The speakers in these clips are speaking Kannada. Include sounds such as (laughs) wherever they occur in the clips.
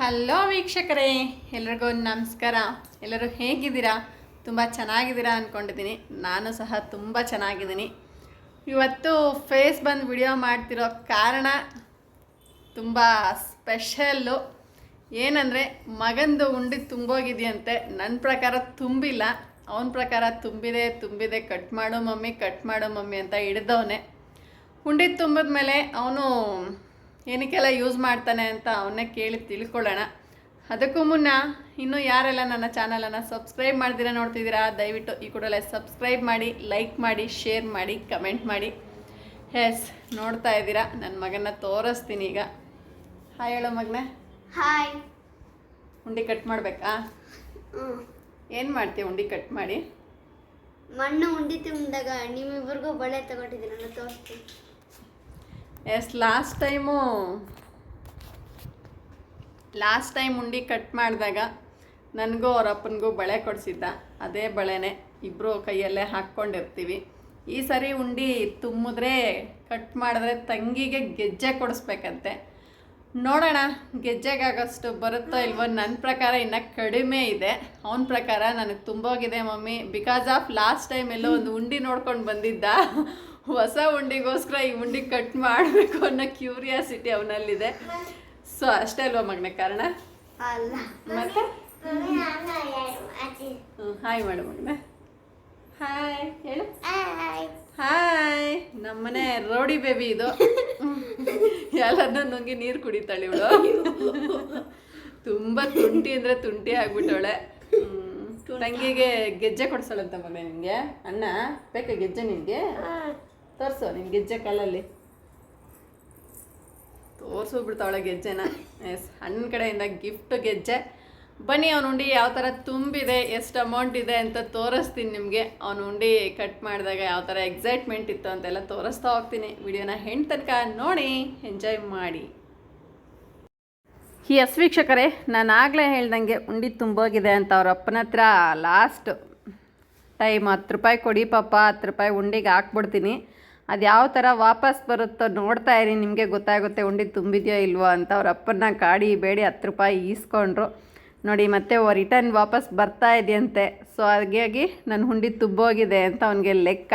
ಹಲೋ ವೀಕ್ಷಕರೇ, ಎಲ್ರಿಗೂ ನಮಸ್ಕಾರ. ಎಲ್ಲರೂ ಹೇಗಿದ್ದೀರಾ? ತುಂಬ ಚೆನ್ನಾಗಿದ್ದೀರಾ ಅಂದ್ಕೊಂಡಿದ್ದೀನಿ ನಾನು ಸಹ ತುಂಬ ಚೆನ್ನಾಗಿದ್ದೀನಿ. ಇವತ್ತು ಫೇಸ್ ಬಂದು ವಿಡಿಯೋ ಮಾಡ್ತಿರೋ ಕಾರಣ ತುಂಬ ಸ್ಪೆಷಲ್ಲು. ಏನಂದರೆ, ಮಗಂದು ಉಂಡಿ ತುಂಬೋಗಿದೆಯಂತೆ. ನನ್ನ ಪ್ರಕಾರ ತುಂಬಿಲ್ಲ. ಅವನ ಪ್ರಕಾರ ತುಂಬಿದೆ ತುಂಬಿದೆ. ಕಟ್ ಮಾಡೋ ಮಮ್ಮಿ, ಕಟ್ ಮಾಡೋ ಮಮ್ಮಿ ಅಂತ ಹಿಡ್ದವನೆ. ಉಂಡಿ ತುಂಬಿದ್ಮೇಲೆ ಅವನು ಏನಕ್ಕೆಲ್ಲ ಯೂಸ್ ಮಾಡ್ತಾನೆ ಅಂತ ಅವನ್ನೇ ಕೇಳಿ ತಿಳ್ಕೊಳ್ಳೋಣ. ಅದಕ್ಕೂ ಮುನ್ನ ಇನ್ನೂ ಯಾರೆಲ್ಲ ನನ್ನ ಚಾನಲನ್ನು ಸಬ್ಸ್ಕ್ರೈಬ್ ಮಾಡ್ದಿರ ನೋಡ್ತಿದ್ದೀರಾ ದಯವಿಟ್ಟು ಈ ಕೂಡಲೇ ಸಬ್ಸ್ಕ್ರೈಬ್ ಮಾಡಿ ಲೈಕ್ ಮಾಡಿ ಶೇರ್ ಮಾಡಿ ಕಮೆಂಟ್ ಮಾಡಿ. ಎಸ್ ನೋಡ್ತಾ ಇದ್ದೀರಾ ನನ್ನ ಮಗನ ತೋರಿಸ್ತೀನಿ ಈಗ. ಹಾಯ್ ಹೇಳೋ ಮಗನೇ. ಹಾಯ್ ಉಂಡಿ ಕಟ್ ಮಾಡಬೇಕಾ? ಏನು ಮಾಡ್ತೀವಿ ಉಂಡಿ ಕಟ್ ಮಾಡಿ? ಮಣ್ಣು ಉಂಡಿ ತಿಂದಾಗ ನಿಮ್ಮಿಬ್ಬರಿಗೂ ಬಳೆ ತಗೊಂಡಿದ್ದೀನಿ ನಾನು ತೋರಿಸ್ತೀನಿ. Yes last time last time ಉಂಡಿ ಕಟ್ ಮಾಡಿದಾಗ ನನಗೂ ಅವ್ರ ಅಪ್ಪನಿಗೂ ಬಳೆ ಕೊಡಿಸಿದ್ದ. ಅದೇ ಬಳೆನೇ ಇಬ್ಬರು ಕೈಯಲ್ಲೇ ಹಾಕ್ಕೊಂಡಿರ್ತೀವಿ. ಈ ಸರಿ ಉಂಡಿ ತುಂಬಿದ್ರೆ ಕಟ್ ಮಾಡಿದ್ರೆ ತಂಗಿಗೆ ಗೆಜ್ಜೆ ಕೊಡಿಸ್ಬೇಕಂತೆ. ನೋಡೋಣ, ಗೆಜ್ಜೆಗಾಗಷ್ಟು ಬರುತ್ತೋ ಇಲ್ವೋ ನನ್ನ ಪ್ರಕಾರ ಇನ್ನು ಕಡಿಮೆ ಇದೆ. ಅವನ ಪ್ರಕಾರ ನನಗೆ ತುಂಬೋಗಿದೆ mummy. Because of last time ಎಲ್ಲೋ ಒಂದು ಉಂಡಿ ನೋಡ್ಕೊಂಡು ಬಂದಿದ್ದ. ಹೊಸ ಉಂಡಿಗೋಸ್ಕರ ಈ ಉಂಡಿ ಕಟ್ ಮಾಡಬೇಕು ಅನ್ನೋ ಕ್ಯೂರಿಯಾಸಿಟಿ ಅವನಲ್ಲಿದೆ. ಸೊ ಅಷ್ಟೇ ಅಲ್ವಾ ಮಗನೇ ಕಾರಣ? ಮತ್ತೆ? ಹಾಯ್ ಮಾಡು ಮಗನೇ. ಹಾಯ್ ಹೇಳು. ಹಾಯ್. ನಮ್ಮನೆ ರೋಡಿ ಬೇಬಿ ಇದು. ಎಲ್ಲದನ್ನೂ ನುಂಗಿ ನೀರು ಕುಡಿತಾಳೆ ಇವಳು. ತುಂಬ ತುಂಟಿ ಅಂದರೆ ತುಂಟಿ ಆಗ್ಬಿಟ್ಟವಳೆ. ಹ್ಮ್. ತಂಗಿಗೆ ಗೆಜ್ಜೆ ಕೊಡ್ಸಳಂತ ಮನೆ ನಿನಗೆ ಅಣ್ಣ ಬೇಕಾ ಗೆಜ್ಜೆ ನಿನಗೆ ತೋರಿಸು ನಿನ್ನ ಗೆಜ್ಜೆ ಕಾಲಲ್ಲಿ. ತೋರಿಸು ಬಿಡ್ತಾವಳೆ ಗೆಜ್ಜೆನ. ಎಸ್ ಅಣ್ಣನ ಕಡೆಯಿಂದ ಗಿಫ್ಟ್ ಗೆಜ್ಜೆ. ಬನ್ನಿ, ಅವನ ಉಂಡಿ ಯಾವ ಥರ ತುಂಬಿದೆ, ಎಷ್ಟು ಅಮೌಂಟ್ ಇದೆ ಅಂತ ತೋರಿಸ್ತೀನಿ ನಿಮಗೆ. ಅವನ ಉಂಡಿ ಕಟ್ ಮಾಡಿದಾಗ ಯಾವ ಥರ ಎಕ್ಸೈಟ್ಮೆಂಟ್ ಇತ್ತು ಅಂತೆಲ್ಲ ತೋರಿಸ್ತಾ ಹೋಗ್ತೀನಿ. ವಿಡಿಯೋನ ಹೆಣ್ಣು ತನಕ ನೋಡಿ ಎಂಜಾಯ್ ಮಾಡಿ. ಎಸ್ ವೀಕ್ಷಕರೇ, ನಾನು ಆಗಲೇ ಹೇಳ್ದಂಗೆ ಉಂಡಿ ತುಂಬೋಗಿದೆ ಅಂತ ಅವ್ರ ಅಪ್ಪನ ಹತ್ರ ಲಾಸ್ಟ್ ಟೈಮ್ ಹತ್ತು ರೂಪಾಯಿ ಕೊಡಿ ಪಾಪ, ಹತ್ತು ರೂಪಾಯಿ ಉಂಡಿಗೆ ಹಾಕ್ಬಿಡ್ತೀನಿ. ಅದು ಯಾವ ಥರ ವಾಪಸ್ ಬರುತ್ತೋ ನೋಡ್ತಾ ಇರಿ, ನಿಮಗೆ ಗೊತ್ತಾಗುತ್ತೆ ಉಂಡಿ ತುಂಬಿದೆಯೋ ಇಲ್ವೋ ಅಂತ ಅವ್ರ ಅಪ್ಪನ ಕಾಡಿ ಬೇಡಿ ಹತ್ತು ರೂಪಾಯಿ ಈಸ್ಕೊಂಡ್ರು. ನೋಡಿ, ಮತ್ತೆ ರಿಟರ್ನ್ ವಾಪಸ್ ಬರ್ತಾ ಇದೆಯಂತೆ. ಸೊ ಹಾಗಾಗಿ ನನ್ನ ಹುಂಡಿ ತುಂಬೋಗಿದೆ ಅಂತ ಅವನಿಗೆ ಲೆಕ್ಕ.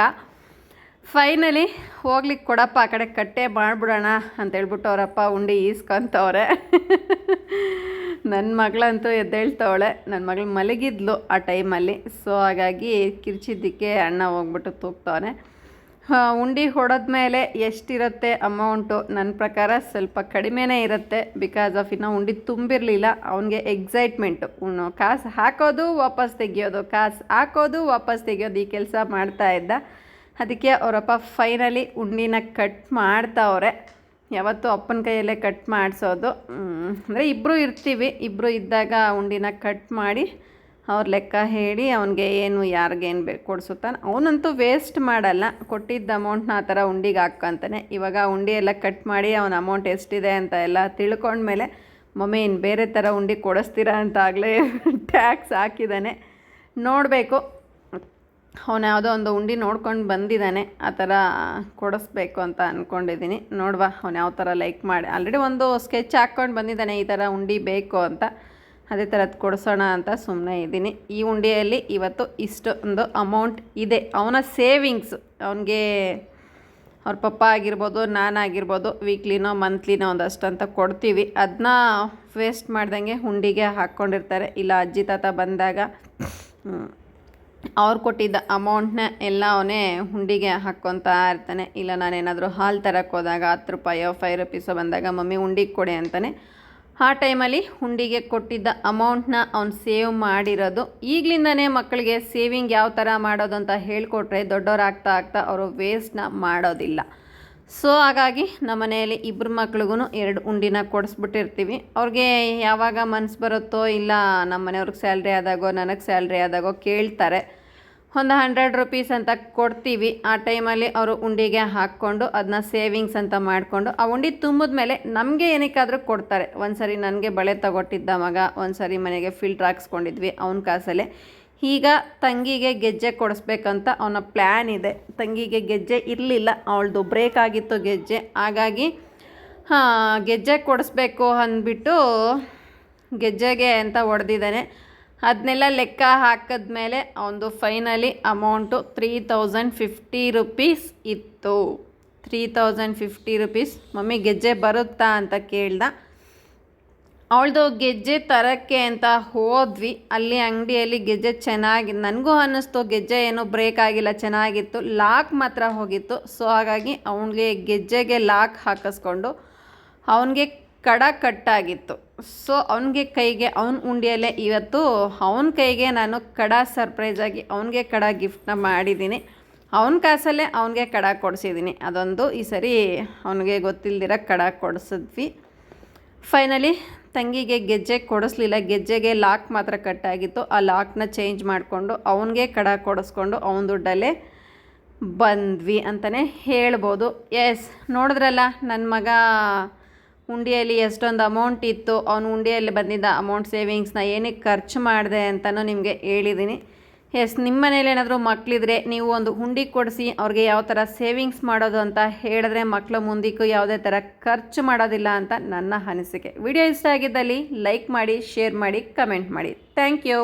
ಫೈನಲಿ ಹೋಗ್ಲಿಕ್ಕೆ ಕೊಡಪ್ಪ, ಆ ಕಡೆ ಕಟ್ಟೆ ಮಾಡಿಬಿಡೋಣ ಅಂತೇಳ್ಬಿಟ್ಟು ಅವರಪ್ಪ ಉಂಡಿ ಈಸ್ಕೊಂತವ್ರೆ. (laughs) ನನ್ನ ಮಗಳಂತೂ ಎದ್ದೇಳ್ತವಳೆ. ನನ್ನ ಮಗಳು ಮಲಗಿದ್ಲು ಆ ಟೈಮಲ್ಲಿ ಸೊ ಹಾಗಾಗಿ ಕಿರ್ಚಿದ್ದಕ್ಕೆ ಅಣ್ಣ ಹೋಗ್ಬಿಟ್ಟು ತೂಗ್ತವನೆ. ಉಂಡಿ ಹೊಡೆದ್ಮೇಲೆ ಎಷ್ಟಿರುತ್ತೆ ಅಮೌಂಟು ನನ್ನ ಪ್ರಕಾರ ಸ್ವಲ್ಪ ಕಡಿಮೆನೇ ಇರುತ್ತೆ. ಬಿಕಾಸ್ ಆಫ್ ಇನ್ನೂ ಉಂಡಿ ತುಂಬಿರಲಿಲ್ಲ. ಅವನಿಗೆ ಎಕ್ಸೈಟ್ಮೆಂಟು ಕಾಸು ಹಾಕೋದು ವಾಪಸ್ ತೆಗಿಯೋದು, ಕಾಸು ಹಾಕೋದು ವಾಪಸ್ ತೆಗಿಯೋದು ಈ ಕೆಲಸ ಮಾಡ್ತಾ ಇದ್ದ. ಅದಕ್ಕೆ ಅವರಪ್ಪ ಫೈನಲಿ ಉಂಡಿನ ಕಟ್ ಮಾಡ್ತಾವ್ರೆ. ಯಾವತ್ತೂ ಅಪ್ಪನ ಕೈಯಲ್ಲೇ ಕಟ್ ಮಾಡಿಸೋದು. ಅಂದರೆ ಇಬ್ಬರು ಇರ್ತೀವಿ. ಇಬ್ಬರು ಇದ್ದಾಗ ಉಂಡಿನ ಕಟ್ ಮಾಡಿ ಅವ್ರ ಲೆಕ್ಕ ಹೇಳಿ ಅವನಿಗೆ ಏನು ಯಾರಿಗೇನು ಬೇ, ಕೊಡಿಸುತ್ತಾನೆ. ಅವನಂತೂ ವೇಸ್ಟ್ ಮಾಡಲ್ಲ. ಕೊಟ್ಟಿದ್ದ ಅಮೌಂಟ್ನ ಆ ಥರ ಉಂಡಿಗೆ ಹಾಕ್ಕಂತಾನೆ. ಇವಾಗ ಉಂಡಿ ಎಲ್ಲ ಕಟ್ ಮಾಡಿ ಅವನ ಅಮೌಂಟ್ ಎಷ್ಟಿದೆ ಅಂತ ಎಲ್ಲ ತಿಳ್ಕೊಂಡ್ಮೇಲೆ, ಮಮ್ಮಿ ಇನ್ನು ಬೇರೆ ಥರ ಉಂಡಿ ಕೊಡಿಸ್ತೀರಾ ಅಂತ ಆಗಲೇ ಟ್ಯಾಕ್ಸ್ (laughs) ಹಾಕಿದ್ದಾನೆ ನೋಡಬೇಕು. ಅವನು ಯಾವುದೋ ಒಂದು ಉಂಡಿ ನೋಡ್ಕೊಂಡು ಬಂದಿದ್ದಾನೆ ಆ ಥರ ಕೊಡಿಸ್ಬೇಕು ಅಂತ ಅಂದ್ಕೊಂಡಿದ್ದೀನಿ ನೋಡುವ ಅವ್ನು ಯಾವ ಥರ ಲೈಕ್ ಮಾಡಿ ಆಲ್ರೆಡಿ ಒಂದು ಸ್ಕೆಚ್ ಹಾಕ್ಕೊಂಡು ಬಂದಿದ್ದಾನೆ ಈ ಥರ ಉಂಡಿ ಬೇಕು ಅಂತ. ಅದೇ ಥರದ್ದು ಕೊಡಿಸೋಣ ಅಂತ ಸುಮ್ಮನೆ ಇದ್ದೀನಿ. ಈ ಉಂಡೆಯಲ್ಲಿ ಇವತ್ತು ಇಷ್ಟೊಂದು ಅಮೌಂಟ್ ಇದೆ. ಅವನ ಸೇವಿಂಗ್ಸ್ ಅವನಿಗೆ ಅವ್ರ ಪಪ್ಪ ಆಗಿರ್ಬೋದು ನಾನಾಗಿರ್ಬೋದು ವೀಕ್ಲಿನೋ ಮಂತ್ಲಿನೋ ಒಂದಷ್ಟು ಅಂತ ಕೊಡ್ತೀವಿ. ಅದನ್ನ ವೇಸ್ಟ್ ಮಾಡ್ದಂಗೆ ಹುಂಡಿಗೆ ಹಾಕ್ಕೊಂಡಿರ್ತಾರೆ. ಇಲ್ಲ ಅಜ್ಜಿ, ತಾತ ಬಂದಾಗ ಅವ್ರು ಕೊಟ್ಟಿದ್ದ ಅಮೌಂಟ್ನ ಎಲ್ಲ ಅವನೇ ಹುಂಡಿಗೆ ಹಾಕ್ಕೊತಾ ಇರ್ತಾನೆ. ಇಲ್ಲ ನಾನೇನಾದರೂ ಹಾಲು ತರಕ್ಕೆ ಹೋದಾಗ ಹತ್ತು ರೂಪಾಯೋ ಫೈವ್ ರುಪೀಸೋ ಬಂದಾಗ, ಮಮ್ಮಿ ಉಂಡಿಗೆ ಕೊಡಿ ಅಂತಾನೆ. ಆ ಟೈಮಲ್ಲಿ ಹುಂಡಿಗೆ ಕೊಟ್ಟಿದ್ದ ಅಮೌಂಟ್ನ ಅವ್ನು ಸೇವ್ ಮಾಡಿರೋದು. ಈಗಲಿಂದನೇ ಮಕ್ಕಳಿಗೆ ಸೇವಿಂಗ್ ಯಾವ ಥರ ಮಾಡೋದು ಅಂತ ಹೇಳಿಕೊಟ್ರೆ ದೊಡ್ಡವರಾಗ್ತಾ ಆಗ್ತಾ ಅವರು ವೇಸ್ಟ್ನ ಮಾಡೋದಿಲ್ಲ. ಸೊ, ಹಾಗಾಗಿ ನಮ್ಮ ಮನೆಯಲ್ಲಿ ಇಬ್ಬರು ಮಕ್ಳಿಗೂ ಎರಡು ಉಂಡಿನ ಕೊಡಿಸ್ಬಿಟ್ಟಿರ್ತೀವಿ. ಅವ್ರಿಗೆ ಯಾವಾಗ ಮನಸ್ಸು ಬರುತ್ತೋ ಇಲ್ಲ ನಮ್ಮ ಮನೆಯವ್ರಿಗೆ ಸ್ಯಾಲ್ರಿ ಆದಾಗೋ, ನನಗೆ ಸ್ಯಾಲ್ರಿ ಆದಾಗೋ ಕೇಳ್ತಾರೆ. ಒಂದು ಹಂಡ್ರೆಡ್ ರುಪೀಸ್ ಅಂತ ಕೊಡ್ತೀವಿ. ಆ ಟೈಮಲ್ಲಿ ಅವರು ಉಂಡಿಗೆ ಹಾಕ್ಕೊಂಡು ಅದನ್ನ ಸೇವಿಂಗ್ಸ್ ಅಂತ ಮಾಡಿಕೊಂಡು ಆ ಉಂಡಿ ತುಂಬಿದ ಮೇಲೆ ನಮಗೆ ಏನಕ್ಕಾದರೂ ಕೊಡ್ತಾರೆ. ಒಂದು ಸರಿ ನನಗೆ ಬಳೆ ತಗೊಟ್ಟಿದ್ದ ಮಗ ಒಂದು ಸರಿ ಮನೆಗೆ ಫಿಲ್ಟ್ರ್ ಹಾಕ್ಸ್ಕೊಂಡಿದ್ವಿ ಅವನ ಕಾಸಲ್ಲೇ. ಈಗ ತಂಗಿಗೆ ಗೆಜ್ಜೆ ಕೊಡಿಸ್ಬೇಕಂತ ಅವನ ಪ್ಲ್ಯಾನ್ ಇದೆ. ತಂಗಿಗೆ ಗೆಜ್ಜೆ ಇರಲಿಲ್ಲ, ಅವಳದು ಬ್ರೇಕ್ ಆಗಿತ್ತು ಗೆಜ್ಜೆ. ಹಾಗಾಗಿ, ಹಾಂ, ಗೆಜ್ಜೆ ಕೊಡಿಸ್ಬೇಕು ಅಂದ್ಬಿಟ್ಟು ಗೆಜ್ಜೆಗೆ ಅಂತ ಹೊಡೆದಿದ್ದಾನೆ. ಅದನ್ನೆಲ್ಲ ಲೆಕ್ಕ ಹಾಕಿದ್ಮೇಲೆ ಒಂದು finally amount three thousand fifty rupees ಇತ್ತು. Three thousand fifty rupees. Mummy, ಗೆಜ್ಜೆ ಬರುತ್ತಾ ಅಂತ ಕೇಳ್ದ. ಅವಳದು ಗೆಜ್ಜೆ ತರಕ್ಕೆ ಅಂತ ಹೋದ್ವಿ. ಅಲ್ಲಿ ಅಂಗಡಿಯಲ್ಲಿ ಗೆಜ್ಜೆ ಚೆನ್ನಾಗಿ, ನನಗೂ ಅನ್ನಿಸ್ತು, ಗೆಜ್ಜೆ ಏನೂ ಬ್ರೇಕ್ ಆಗಿಲ್ಲ, ಚೆನ್ನಾಗಿತ್ತು. ಲಾಕ್ ಮಾತ್ರ ಹೋಗಿತ್ತು. ಸೊ ಹಾಗಾಗಿ ಅವನಿಗೆ ಗೆಜ್ಜೆಗೆ ಲಾಕ್ ಹಾಕಿಸ್ಕೊಂಡು, ಅವನಿಗೆ ಕಡ ಕಟ್ಟಾಗಿತ್ತು ಸೊ ಅವನಿಗೆ ಕೈಗೆ, ಅವನ ಉಂಡಿಯಲ್ಲೇ ಇವತ್ತು ಅವನ ಕೈಗೆ ನಾನು ಕಡ ಸರ್ಪ್ರೈಸಾಗಿ ಅವನಿಗೆ ಕಡ ಗಿಫ್ಟ್ನ ಮಾಡಿದ್ದೀನಿ. ಅವನ ಕಾಸಲ್ಲೇ ಅವನಿಗೆ ಕಡ ಕೊಡಿಸಿದ್ದೀನಿ. ಅದೊಂದು ಈ ಸರಿ ಅವನಿಗೆ ಗೊತ್ತಿಲ್ದಿರ ಕಡ ಕೊಡಿಸಿದ್ವಿ. ಫೈನಲಿ ತಂಗಿಗೆ ಗೆಜ್ಜೆ ಕೊಡಿಸ್ಲಿಲ್ಲ. ಗೆಜ್ಜೆಗೆ ಲಾಕ್ ಮಾತ್ರ ಕಟ್ಟಾಗಿತ್ತು. ಆ ಲಾಕ್ನ ಚೇಂಜ್ ಮಾಡಿಕೊಂಡು ಅವನಿಗೆ ಕಡ ಕೊಡಿಸ್ಕೊಂಡು ಅವನ ದುಡ್ಡಲ್ಲೇ ಬಂದ್ವಿ ಅಂತಲೇ ಹೇಳ್ಬೋದು. ಎಸ್ ನೋಡಿದ್ರಲ್ಲ ನನ್ನ ಮಗ ಉಂಡಿಯಲ್ಲಿ ಎಷ್ಟೊಂದು ಅಮೌಂಟ್ ಇತ್ತು, ಅವನು ಉಂಡಿಯಲ್ಲಿ ಬಂದಿದ್ದ ಅಮೌಂಟ್ ಸೇವಿಂಗ್ಸ್ನ ಏನಕ್ಕೆ ಖರ್ಚು ಮಾಡಿದೆ ಅಂತಲೂ ನಿಮಗೆ ಹೇಳಿದ್ದೀನಿ ಎಸ್ ನಿಮ್ಮ ಮನೇಲಿ ಏನಾದರೂ ಮಕ್ಕಳಿದ್ರೆ ನೀವು ಒಂದು ಹುಂಡಿ ಕೊಡಿಸಿ, ಅವ್ರಿಗೆ ಯಾವ ಥರ ಸೇವಿಂಗ್ಸ್ ಮಾಡೋದು ಅಂತ ಹೇಳಿದ್ರೆ ಮಕ್ಕಳು ಮುಂದಕ್ಕೂ ಯಾವುದೇ ಥರ ಖರ್ಚು ಮಾಡೋದಿಲ್ಲ ಅಂತ ನನ್ನ ಅನಿಸಿಕೆ. ವಿಡಿಯೋ ಇಷ್ಟ ಆಗಿದ್ದಲ್ಲಿ ಲೈಕ್ ಮಾಡಿ ಶೇರ್ ಮಾಡಿ ಕಮೆಂಟ್ ಮಾಡಿ. Thank you